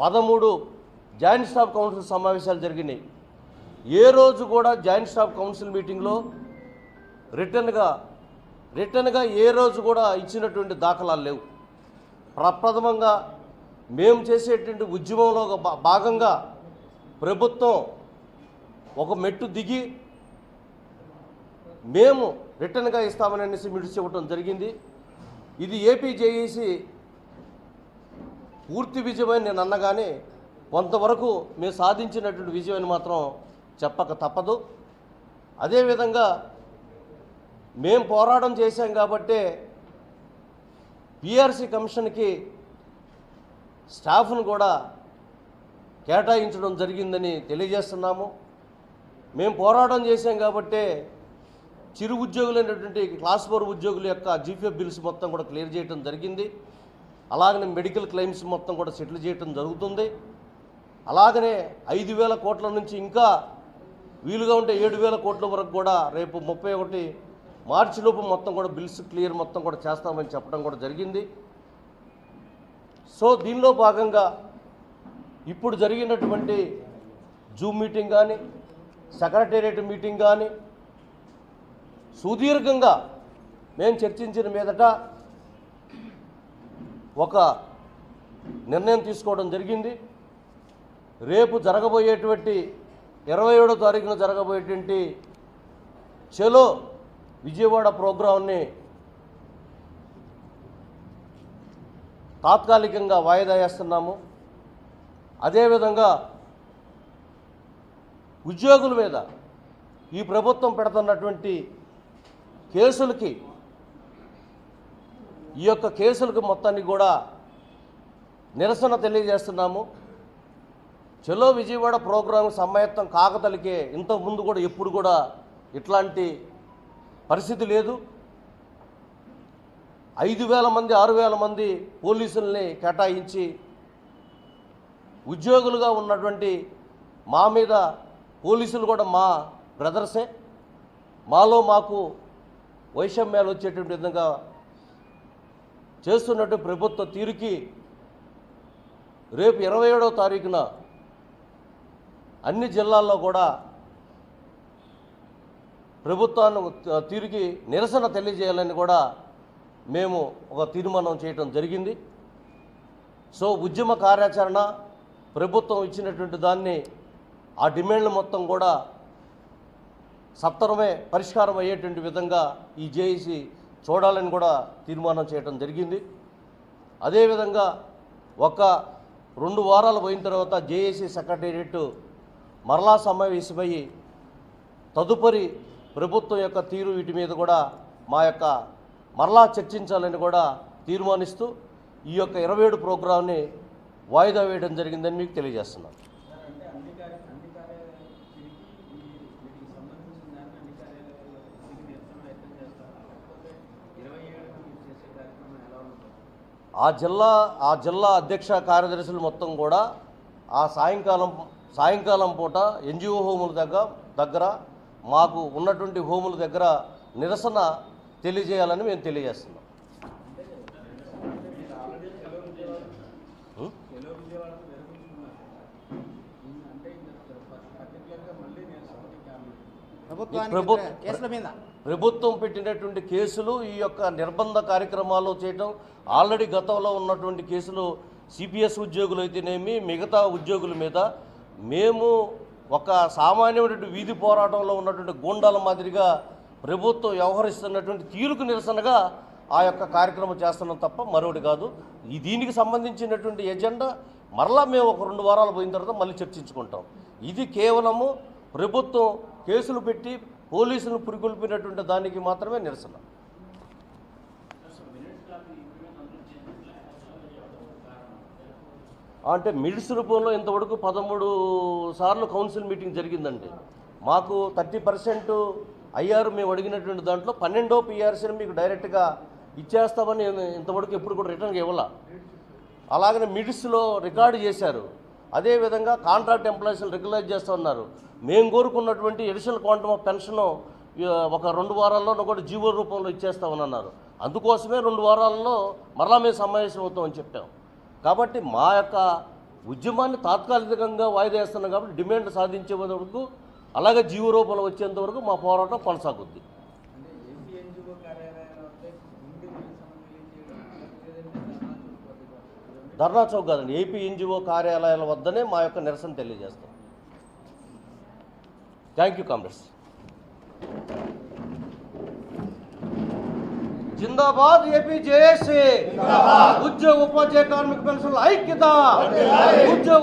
పదమూడు joint staff council సమావేశాలు జరిగినాయి. ఏ రోజు కూడా జాయింట్ స్టాఫ్ కౌన్సిల్ మీటింగ్లో రిటర్న్గా రిటర్న్గా ఏ రోజు కూడా ఇచ్చినటువంటి దాఖలాలు లేవు. ప్రప్రథమంగా మేము చేసేటువంటి ఉద్యమంలో ఒక భా- భాగంగా ప్రభుత్వం ఒక మెట్టు దిగి మేము రిటర్న్గా ఇస్తామని అనేసి మిడిచి ఇవ్వటం జరిగింది. ఇది ఏపీ జేఏసీ పూర్తి విజయమని నేను అన్నగానే కొంతవరకు మేము సాధించినటువంటి విజయమని మాత్రం చెప్పక తప్పదు. అదేవిధంగా మేము పోరాటం చేశాం కాబట్టే పిఆర్సీ కమిషన్కి స్టాఫ్ను కూడా కేటాయించడం జరిగిందని తెలియజేస్తున్నాము. మేము పోరాటం చేశాం కాబట్టే చిరు ఉద్యోగులైనటువంటి క్లాస్ ఫోర్ ఉద్యోగుల యొక్క జీపీఎఫ్ బిల్స్ మొత్తం కూడా క్లియర్ చేయడం జరిగింది. అలాగనే మెడికల్ క్లెయిమ్స్ మొత్తం కూడా సెటిల్ చేయటం జరుగుతుంది. అలాగనే ఐదు వేల కోట్ల నుంచి ఇంకా వీలుగా ఉంటే ఏడు వేల కోట్ల వరకు కూడా రేపు ముప్పై ఒకటి మార్చి లోపు మొత్తం కూడా బిల్స్ క్లియర్ మొత్తం కూడా చేస్తామని చెప్పడం కూడా జరిగింది. సో దీనిలో భాగంగా ఇప్పుడు జరిగినటువంటి జూమ్ మీటింగ్ కానీ సెక్రటేరియట్ మీటింగ్ కానీ సుదీర్ఘంగా మేము చర్చించిన మీదట ఒక నిర్ణయం తీసుకోవడం జరిగింది. రేపు జరగబోయేటువంటి ఇరవై ఏడో తారీఖున జరగబోయేటువంటి చలో విజయవాడ ప్రోగ్రాంని తాత్కాలికంగా వాయిదా వేస్తున్నాము. అదేవిధంగా ఉద్యోగుల మీద ఈ ప్రభుత్వం పెడుతున్నటువంటి కేసులకి ఈ యొక్క కేసులకు మొత్తాన్ని కూడా నిరసన తెలియజేస్తున్నాము. చలో విజయవాడ ప్రోగ్రాం సమాయత్తం కాకతలికే ఇంతకుముందు కూడా ఎప్పుడు కూడా ఇట్లాంటి పరిస్థితి లేదు. ఐదు వేల మంది ఆరు వేల మంది పోలీసుల్ని కేటాయించి ఉద్యోగులుగా ఉన్నటువంటి మా మీద పోలీసులు కూడా మా బ్రదర్సే. మాలో మాకు వైషమ్యాలు వచ్చేటువంటి విధంగా చేస్తున్నట్టు ప్రభుత్వ తీరుకి రేపు ఇరవై ఏడవ తారీఖున అన్ని జిల్లాల్లో కూడా ప్రభుత్వాన్ని తిరిగి నిరసన తెలియజేయాలని కూడా మేము ఒక తీర్మానం చేయటం జరిగింది. సో ఉద్యమ కార్యాచరణ ప్రభుత్వం ఇచ్చినటువంటి దాన్ని ఆ డిమాండ్లు మొత్తం కూడా సత్వరమే పరిష్కారం అయ్యేటువంటి విధంగా ఈ జేఏసీ చూడాలని కూడా తీర్మానం చేయడం జరిగింది. అదేవిధంగా ఒక రెండు వారాలు పోయిన తర్వాత జేఏసీ సెక్రటేరియట్ మరలా సమావేశమయ్యి తదుపరి ప్రభుత్వం యొక్క తీరు వీటి మీద కూడా మా యొక్క మరలా చర్చించాలని కూడా తీర్మానిస్తూ ఈ యొక్క ఇరవై ఏడు ప్రోగ్రాంని వాయిదా వేయడం జరిగిందని మీకు తెలియజేస్తున్నాను సార్ అంటే అన్ని కార్య అన్ని కార్యాలయాలకు తిరిగి ఈ వీటికి సంబంధించిన దాన్ని అన్ని కార్యాలయాల్లో తిరిగి నిరసన వ్యక్తం చేస్తారా లేకపోతే ఇరవై ఏడున మీరు చేసే కార్యక్రమం ఎలా ఉంటుంది ఆ జిల్లా ఆ జిల్లా అధ్యక్ష కార్యదర్శులు మొత్తం కూడా ఆ సాయంకాలం సాయంకాలం పూట ఎన్జిఓ హోముల దగ్గర దగ్గర మాకు ఉన్నటువంటి హోముల దగ్గర నిరసన తెలియజేయాలని మేము తెలియజేస్తున్నాం ఉం? ప్రభుత్వం పెట్టినటువంటి కేసులు ఈ యొక్క నిర్బంధ కార్యక్రమాలు చేయడం ఆల్రెడీ గతంలో ఉన్నటువంటి కేసులు సిపిఎస్ ఉద్యోగులు అయితేనేమి మిగతా ఉద్యోగుల మీద మేము ఒక సామాన్యమైనటువంటి వీధి పోరాటంలో ఉన్నటువంటి గూండాల మాదిరిగా ప్రభుత్వం వ్యవహరిస్తున్నటువంటి తీరుకు నిరసనగా ఆ యొక్క కార్యక్రమం చేస్తున్నాం తప్ప మరొకటి కాదు. ఈ దీనికి సంబంధించినటువంటి ఎజెండా మరలా మేము ఒక రెండు వారాలు పోయిన తర్వాత మళ్ళీ చర్చించుకుంటాం. ఇది కేవలము ప్రభుత్వం కేసులు పెట్టి పోలీసులను పురికొల్పినటువంటి దానికి మాత్రమే నిరసన. అంటే మిడ్స్ రూపంలో ఇంతవరకు పదమూడు సార్లు కౌన్సిల్ మీటింగ్ జరిగిందండి. మాకు థర్టీ పర్సెంట్ అయ్యారు మేము అడిగినటువంటి దాంట్లో పన్నెండో పిఆర్సీని మీకు డైరెక్ట్గా ఇచ్చేస్తామని ఇంతవరకు ఎప్పుడు కూడా రిటర్న్గా ఇవ్వాల. అలాగనే మిడిస్లో రికార్డు చేశారు. అదేవిధంగా కాంట్రాక్ట్ ఎంప్లాయీస్ని రెగ్యులైజ్ చేస్తూ ఉన్నారు. మేము కోరుకున్నటువంటి ఎడిషనల్ క్వాంటమ్ ఆఫ్ పెన్షన్ ఒక రెండు వారాల్లో కూడా జీవో రూపంలో ఇచ్చేస్తామని అన్నారు అందుకోసమే రెండు వారాల్లో మరలా మేము సమావేశం అవుతామని చెప్పాం. కాబట్టి మా యొక్క ఉద్యమాన్ని తాత్కాలికంగా వాయిదా వేస్తున్నాం కాబట్టి డిమాండ్ సాధించే వరకు అలాగే జీవ రూపంలో వచ్చేంత వరకు మా పోరాటం కొనసాగుద్ది అంటే ఏపీ ఎన్జిఓ కార్యాలయాల వద్ద ఉండి నిరసన తెలియజేయడం లేదంటే ధర్నా చౌక్ కాదండి. ఏపీ ఎన్జిఓ కార్యాలయాల వద్దనే మా యొక్క నిరసన తెలియజేస్తాం. థ్యాంక్ యూ కాంగ్రెస్ జిందాబాద్ ఏపీ జేఏసీ. ఉద్యోగ ఉపాధ్యాయ కార్మిక పెన్షన్ల ఐక్యత. ఉద్యోగ